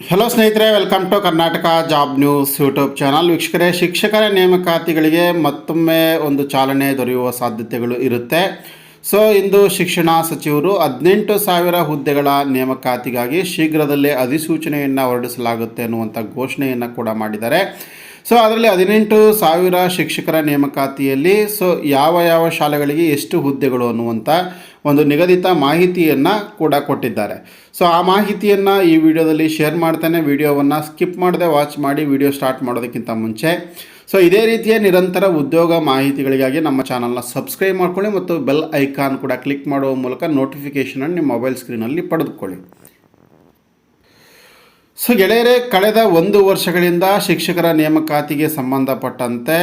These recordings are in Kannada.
ಹಲೋ ಸ್ನೇಹಿತರೆ welcome to Karnataka job news YouTube channel ವೀಕ್ಷಕರೇ, ಶಿಕ್ಷಕರ ನೇಮಕಾತಿಗಳಿಗೆ ಮತ್ತೊಮ್ಮೆ ಒಂದು ಚಾಲನೆ ದೊರೆಯುವ ಸಾಧ್ಯತೆಗಳು ಇರುತ್ತೆ. ಸೊ ಇಂದು ಶಿಕ್ಷಣ ಸಚಿವರು ಹದಿನೆಂಟು ಸಾವಿರ ಹುದ್ದೆಗಳ ನೇಮಕಾತಿಗಾಗಿ ಶೀಘ್ರದಲ್ಲೇ ಅಧಿಸೂಚನೆಯನ್ನು ಹೊರಡಿಸಲಾಗುತ್ತೆ ಅನ್ನುವಂಥ ಘೋಷಣೆಯನ್ನು ಕೂಡ ಮಾಡಿದ್ದಾರೆ. ಸೊ ಅದರಲ್ಲಿ ಹದಿನೆಂಟು ಸಾವಿರ ಶಿಕ್ಷಕರ ನೇಮಕಾತಿಯಲ್ಲಿ ಸೊ ಯಾವ ಯಾವ ಶಾಲೆಗಳಿಗೆ ಎಷ್ಟು ಹುದ್ದೆಗಳು ಅನ್ನುವಂಥ ಒಂದು ನಿಗದಿತ ಮಾಹಿತಿಯನ್ನು ಕೂಡ ಕೊಟ್ಟಿದ್ದಾರೆ. ಸೊ ಆ ಮಾಹಿತಿಯನ್ನು ಈ ವಿಡಿಯೋದಲ್ಲಿ ಶೇರ್ ಮಾಡ್ತೇನೆ. ವಿಡಿಯೋವನ್ನು ಸ್ಕಿಪ್ ಮಾಡದೆ ವಾಚ್ ಮಾಡಿ ವಿಡಿಯೋ ಸ್ಟಾರ್ಟ್ ಮಾಡೋದಕ್ಕಿಂತ ಮುಂಚೆ. ಸೊ ಇದೇ ರೀತಿಯ ನಿರಂತರ ಉದ್ಯೋಗ ಮಾಹಿತಿಗಳಿಗಾಗಿ ನಮ್ಮ ಚಾನಲ್ನ ಸಬ್ಸ್ಕ್ರೈಬ್ ಮಾಡ್ಕೊಳ್ಳಿ ಮತ್ತು ಬೆಲ್ ಐಕಾನ್ ಕೂಡ ಕ್ಲಿಕ್ ಮಾಡುವ ಮೂಲಕ ನೋಟಿಫಿಕೇಷನನ್ನು ನಿಮ್ಮ ಮೊಬೈಲ್ ಸ್ಕ್ರೀನಲ್ಲಿ ಪಡೆದುಕೊಳ್ಳಿ. ಸೊ ಗೆಳೆಯರೇ, ಕಳೆದ ಒಂದು ವರ್ಷಗಳಿಂದ ಶಿಕ್ಷಕರ ನೇಮಕಾತಿಗೆ ಸಂಬಂಧಪಟ್ಟಂತೆ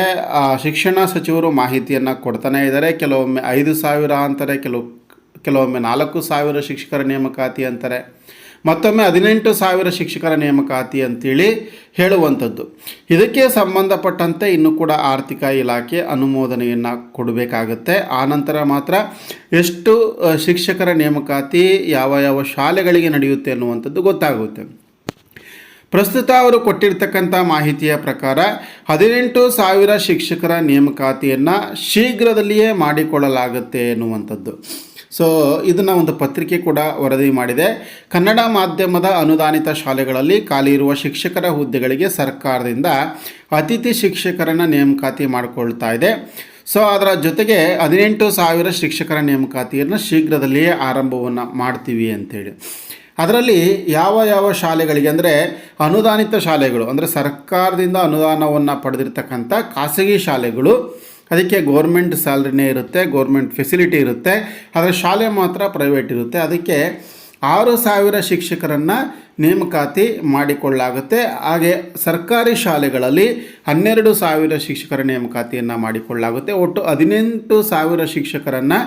ಶಿಕ್ಷಣ ಸಚಿವರು ಮಾಹಿತಿಯನ್ನು ಕೊಡ್ತಾನೆ ಇದ್ದಾರೆ. ಕೆಲವೊಮ್ಮೆ ಐದು ಸಾವಿರ ಅಂತಾರೆ, ಕೆಲವು, ಕೆಲವೊಮ್ಮೆ ನಾಲ್ಕು ಸಾವಿರ ಶಿಕ್ಷಕರ ನೇಮಕಾತಿ ಅಂತಾರೆ. ಮತ್ತೊಮ್ಮೆ ಹದಿನೆಂಟು ಸಾವಿರ ಶಿಕ್ಷಕರ ನೇಮಕಾತಿ ಅಂತೇಳಿ ಹೇಳುವಂಥದ್ದು. ಇದಕ್ಕೆ ಸಂಬಂಧಪಟ್ಟಂತೆ ಇನ್ನು ಕೂಡ ಆರ್ಥಿಕ ಇಲಾಖೆ ಅನುಮೋದನೆಯನ್ನು ಕೊಡಬೇಕಾಗುತ್ತೆ. ಆನಂತರ ಮಾತ್ರ ಎಷ್ಟು ಶಿಕ್ಷಕರ ನೇಮಕಾತಿ ಯಾವ ಯಾವ ಶಾಲೆಗಳಿಗೆ ನಡೆಯುತ್ತೆ ಅನ್ನುವಂಥದ್ದು ಗೊತ್ತಾಗುತ್ತೆ. ಪ್ರಸ್ತುತ ಅವರು ಕೊಟ್ಟಿರ್ತಕ್ಕಂಥ ಮಾಹಿತಿಯ ಪ್ರಕಾರ ಹದಿನೆಂಟು ಸಾವಿರ ಶಿಕ್ಷಕರ ನೇಮಕಾತಿಯನ್ನು ಶೀಘ್ರದಲ್ಲಿಯೇ ಮಾಡಿಕೊಳ್ಳಲಾಗುತ್ತೆ ಎನ್ನುವಂಥದ್ದು. ಸೊ ಇದನ್ನು ಒಂದು ಪತ್ರಿಕೆ ಕೂಡ ವರದಿ ಮಾಡಿದೆ. ಕನ್ನಡ ಮಾಧ್ಯಮದ ಅನುದಾನಿತ ಶಾಲೆಗಳಲ್ಲಿ ಖಾಲಿ ಇರುವ ಶಿಕ್ಷಕರ ಹುದ್ದೆಗಳಿಗೆ ಸರ್ಕಾರದಿಂದ ಅತಿಥಿ ಶಿಕ್ಷಕರನ್ನು ನೇಮಕಾತಿ ಮಾಡಿಕೊಳ್ತಾ ಇದೆ. ಸೊ ಅದರ ಜೊತೆಗೆ ಹದಿನೆಂಟು ಸಾವಿರ ಶಿಕ್ಷಕರ ನೇಮಕಾತಿಯನ್ನು ಶೀಘ್ರದಲ್ಲಿಯೇ ಆರಂಭವನ್ನು ಮಾಡ್ತೀವಿ ಅಂತೇಳಿ. ಅದರಲ್ಲಿ ಯಾವ ಯಾವ ಶಾಲೆಗಳಿಗೆ ಅಂದರೆ ಅನುದಾನಿತ ಶಾಲೆಗಳು, ಅಂದರೆ ಸರ್ಕಾರದಿಂದ ಅನುದಾನವನ್ನು ಪಡೆದಿರ್ತಕ್ಕಂಥ ಖಾಸಗಿ ಶಾಲೆಗಳು, ಅದಕ್ಕೆ ಗೋರ್ಮೆಂಟ್ ಸ್ಯಾಲ್ರಿನೇ ಇರುತ್ತೆ ಗೋರ್ಮೆಂಟ್ ಫೆಸಿಲಿಟಿ ಇರುತ್ತೆ, ಆದರೆ ಶಾಲೆ ಮಾತ್ರ ಪ್ರೈವೇಟ್ ಇರುತ್ತೆ. ಅದಕ್ಕೆ ಆರು ಸಾವಿರ ಶಿಕ್ಷಕರನ್ನು ನೇಮಕಾತಿ ಮಾಡಿಕೊಳ್ಳಲಾಗುತ್ತೆ ಹಾಗೆ ಸರ್ಕಾರಿ ಶಾಲೆಗಳಲ್ಲಿ ಹನ್ನೆರಡು ಸಾವಿರ ಶಿಕ್ಷಕರ ನೇಮಕಾತಿಯನ್ನು ಮಾಡಿಕೊಳ್ಳಲಾಗುತ್ತೆ ಒಟ್ಟು ಹದಿನೆಂಟು ಸಾವಿರ ಶಿಕ್ಷಕರನ್ನು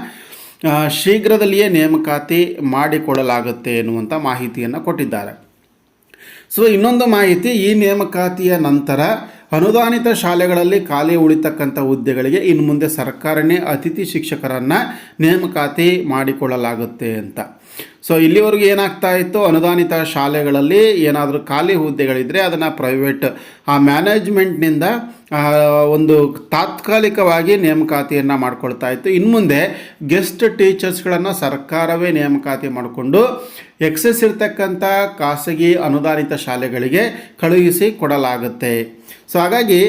ಶೀಘ್ರದಲ್ಲಿಯೇ ನೇಮಕಾತಿ ಮಾಡಿಕೊಳ್ಳಲಾಗುತ್ತೆ ಎನ್ನುವಂಥ ಮಾಹಿತಿಯನ್ನು ಕೊಟ್ಟಿದ್ದಾರೆ. ಸೊ ಇನ್ನೊಂದು ಮಾಹಿತಿ, ಈ ನೇಮಕಾತಿಯ ನಂತರ ಅನುದಾನಿತ ಶಾಲೆಗಳಲ್ಲಿ ಖಾಲಿ ಉಳಿತಕ್ಕಂಥ ಹುದ್ದೆಗಳಿಗೆ ಇನ್ನು ಮುಂದೆ ಸರ್ಕಾರನೇ ಅತಿಥಿ ಶಿಕ್ಷಕರನ್ನು ನೇಮಕಾತಿ ಮಾಡಿಕೊಳ್ಳಲಾಗುತ್ತೆ ಅಂತ. ಸೊ ಇಲ್ಲಿವರೆಗೂ ಏನಾಗ್ತಾ ಇತ್ತು? ಅನುದಾನಿತ ಶಾಲೆಗಳಲ್ಲಿ ಏನಾದರೂ ಖಾಲಿ ಹುದ್ದೆಗಳಿದ್ದರೆ ಅದನ್ನು ಪ್ರೈವೇಟ್ ಆ ಮ್ಯಾನೇಜ್ಮೆಂಟ್ನಿಂದ ಒಂದು ತಾತ್ಕಾಲಿಕವಾಗಿ ನೇಮಕಾತಿಯನ್ನು ಮಾಡ್ಕೊಳ್ತಾ ಇತ್ತು. ಇನ್ನು ಮುಂದೆ ಗೆಸ್ಟ್ ಟೀಚರ್ಸ್ಗಳನ್ನು ಸರ್ಕಾರವೇ ನೇಮಕಾತಿ ಮಾಡಿಕೊಂಡು ಎಕ್ಸೆಸ್ ಇರ್ತಕ್ಕಂಥ ಖಾಸಗಿ ಅನುದಾನಿತ ಶಾಲೆಗಳಿಗೆ ಕಳುಹಿಸಿ ಕೊಡಲಾಗುತ್ತೆ. ಸೊ ಹಾಗಾಗಿ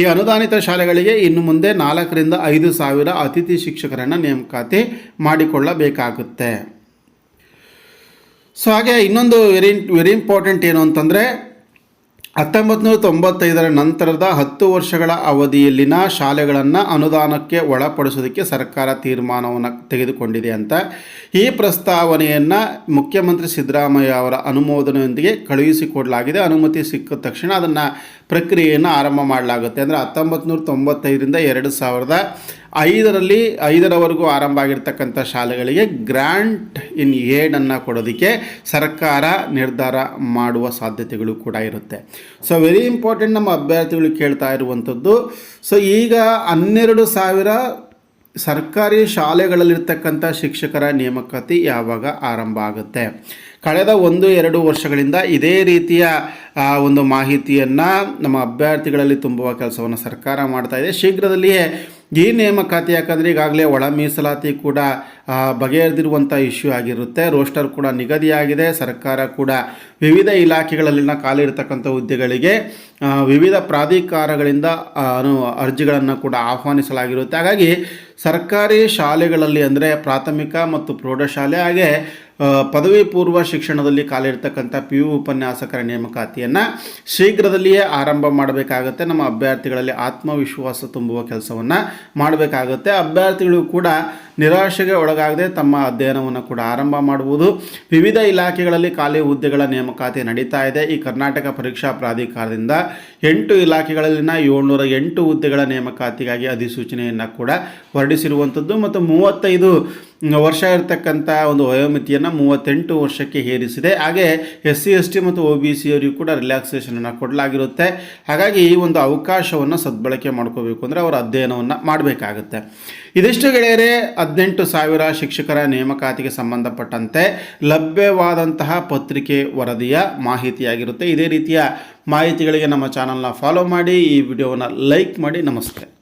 ಈ ಅನುದಾನಿತ ಶಾಲೆಗಳಿಗೆ ಇನ್ನು ಮುಂದೆ ನಾಲ್ಕರಿಂದ ಐದು ಸಾವಿರ ಅತಿಥಿ ಶಿಕ್ಷಕರನ್ನು ನೇಮಕಾತಿ ಮಾಡಿಕೊಳ್ಳಬೇಕಾಗುತ್ತೆ. ಸೊ ಹಾಗೆ ಇನ್ನೊಂದು ವೆರಿ ವೆರಿ ಇಂಪಾರ್ಟೆಂಟ್ ಏನು ಅಂತಂದರೆ ಹತ್ತೊಂಬತ್ತು ನೂರ ತೊಂಬತ್ತೈದರ ನಂತರದ ಹತ್ತು ವರ್ಷಗಳ ಅವಧಿಯಲ್ಲಿನ ಶಾಲೆಗಳನ್ನು ಅನುದಾನಕ್ಕೆ ಒಳಪಡಿಸೋದಕ್ಕೆ ಸರ್ಕಾರ ತೀರ್ಮಾನವನ್ನು ತೆಗೆದುಕೊಂಡಿದೆ ಅಂತ. ಈ ಪ್ರಸ್ತಾವನೆಯನ್ನು ಮುಖ್ಯಮಂತ್ರಿ ಸಿದ್ದರಾಮಯ್ಯ ಅವರ ಅನುಮೋದನೆಯೊಂದಿಗೆ ಕಳುಹಿಸಿಕೊಡಲಾಗಿದೆ. ಅನುಮತಿ ಸಿಕ್ಕ ತಕ್ಷಣ ಅದನ್ನು ಪ್ರಕ್ರಿಯೆಯನ್ನು ಆರಂಭ ಮಾಡಲಾಗುತ್ತೆ. ಅಂದರೆ ಹತ್ತೊಂಬತ್ತು ನೂರ ತೊಂಬತ್ತೈದರಿಂದ ಎರಡು ಸಾವಿರದ ಐದರಲ್ಲಿ ಐದರವರೆಗೂ ಆರಂಭ ಆಗಿರ್ತಕ್ಕಂಥ ಶಾಲೆಗಳಿಗೆ ಗ್ರ್ಯಾಂಟ್ ಇನ್ ಏಡನ್ನು ಕೊಡೋದಕ್ಕೆ ಸರ್ಕಾರ ನಿರ್ಧಾರ ಮಾಡುವ ಸಾಧ್ಯತೆಗಳು ಕೂಡ ಇರುತ್ತೆ. ಸೊ ವೆರಿ ಇಂಪಾರ್ಟೆಂಟ್ ನಮ್ಮ ಅಭ್ಯರ್ಥಿಗಳು ಕೇಳ್ತಾ ಇರುವಂಥದ್ದು. ಸೊ ಈಗ ಹನ್ನೆರಡು ಸಾವಿರ ಸರ್ಕಾರಿ ಶಾಲೆಗಳಲ್ಲಿರ್ತಕ್ಕಂಥ ಶಿಕ್ಷಕರ ನೇಮಕಾತಿ ಯಾವಾಗ ಆರಂಭ ಆಗುತ್ತೆ? ಕಳೆದ ಒಂದು, ಎರಡು ವರ್ಷಗಳಿಂದ ಇದೇ ರೀತಿಯ ಒಂದು ಮಾಹಿತಿಯನ್ನು ನಮ್ಮ ಅಭ್ಯರ್ಥಿಗಳಲ್ಲಿ ತುಂಬುವ ಕೆಲಸವನ್ನು ಸರ್ಕಾರ ಮಾಡ್ತಾ ಇದೆ. ಶೀಘ್ರದಲ್ಲಿಯೇ ಈ ನೇಮಕಾತಿ ಯಾಕಂದರೆ ಈಗಾಗಲೇ ಒಳ ಮೀಸಲಾತಿ ಕೂಡ ಬಗೆಹರಿದಿರುವಂಥ ಇಶ್ಯೂ ಆಗಿರುತ್ತೆ. ರೋಸ್ಟರ್ ಕೂಡ ನಿಗದಿಯಾಗಿದೆ. ಸರ್ಕಾರ ಕೂಡ ವಿವಿಧ ಇಲಾಖೆಗಳಲ್ಲಿನ ಖಾಲಿ ಇರತಕ್ಕಂಥ ಹುದ್ದೆಗಳಿಗೆ ವಿವಿಧ ಪ್ರಾಧಿಕಾರಗಳಿಂದ ಅರ್ಜಿಗಳನ್ನು ಕೂಡ ಆಹ್ವಾನಿಸಲಾಗಿರುತ್ತೆ. ಹಾಗಾಗಿ ಸರ್ಕಾರಿ ಶಾಲೆಗಳಲ್ಲಿ ಅಂದರೆ ಪ್ರಾಥಮಿಕ ಮತ್ತು ಪ್ರೌಢಶಾಲೆ, ಹಾಗೆ ಪದವಿ ಪೂರ್ವ ಶಿಕ್ಷಣದಲ್ಲಿ ಕಾಲಿರ್ತಕ್ಕಂಥ ಪಿ ಯು ಉಪನ್ಯಾಸಕರ ನೇಮಕಾತಿಯನ್ನು ಶೀಘ್ರದಲ್ಲಿಯೇ ಆರಂಭ ಮಾಡಬೇಕಾಗುತ್ತೆ. ನಮ್ಮ ಅಭ್ಯರ್ಥಿಗಳಲ್ಲಿ ಆತ್ಮವಿಶ್ವಾಸ ತುಂಬುವ ಕೆಲಸವನ್ನು ಮಾಡಬೇಕಾಗುತ್ತೆ. ಅಭ್ಯರ್ಥಿಗಳು ಕೂಡ ನಿರಾಶೆಗೆ ಒಳಗಾಗದೆ ತಮ್ಮ ಅಧ್ಯಯನವನ್ನು ಕೂಡ ಆರಂಭ ಮಾಡುವುದು. ವಿವಿಧ ಇಲಾಖೆಗಳಲ್ಲಿ ಖಾಲಿ ಹುದ್ದೆಗಳ ನೇಮಕಾತಿ ನಡೀತಾ ಇದೆ. ಈ ಕರ್ನಾಟಕ ಪರೀಕ್ಷಾ ಪ್ರಾಧಿಕಾರದಿಂದ ಎಂಟು ಇಲಾಖೆಗಳಲ್ಲಿನ ಏಳ್ನೂರ ಎಂಟು ಹುದ್ದೆಗಳ ನೇಮಕಾತಿಗಾಗಿ ಅಧಿಸೂಚನೆಯನ್ನು ಕೂಡ ಹೊರಡಿಸಿರುವಂಥದ್ದು. ಮತ್ತು ಮೂವತ್ತೈದು ವರ್ಷ ಇರತಕ್ಕಂಥ ಒಂದು ವಯೋಮಿತಿಯನ್ನು ಮೂವತ್ತೆಂಟು ವರ್ಷಕ್ಕೆ ಏರಿಸಿದೆ ಹಾಗೆ ಎಸ್ ಸಿ, ಎಸ್ ಟಿ ಮತ್ತು ಒ ಬಿ ಸಿಯವರಿಗೂ ಕೂಡ ರಿಲ್ಯಾಕ್ಸೇಷನನ್ನು ಕೊಡಲಾಗಿರುತ್ತೆ. ಹಾಗಾಗಿ ಈ ಒಂದು ಅವಕಾಶವನ್ನು ಸದ್ಬಳಕೆ ಮಾಡ್ಕೋಬೇಕು ಅಂದರೆ ಅವರ ಅಧ್ಯಯನವನ್ನು ಮಾಡಬೇಕಾಗುತ್ತೆ. ಇದಿಷ್ಟು ಗೆಳೆಯರೇ, ಹದಿನೆಂಟು ಸಾವಿರ ಶಿಕ್ಷಕರ ನೇಮಕಾತಿಗೆ ಸಂಬಂಧಪಟ್ಟಂತೆ ಲಭ್ಯವಾದಂತಹ ಪತ್ರಿಕೆ ವರದಿಯ ಮಾಹಿತಿಯಾಗಿರುತ್ತೆ. ಇದೇ ರೀತಿಯ ಮಾಹಿತಿಗಳಿಗೆ ನಮ್ಮ ಚಾನಲ್ನ ಫಾಲೋ ಮಾಡಿ, ಈ ವಿಡಿಯೋವನ್ನು ಲೈಕ್ ಮಾಡಿ. ನಮಸ್ತೆ.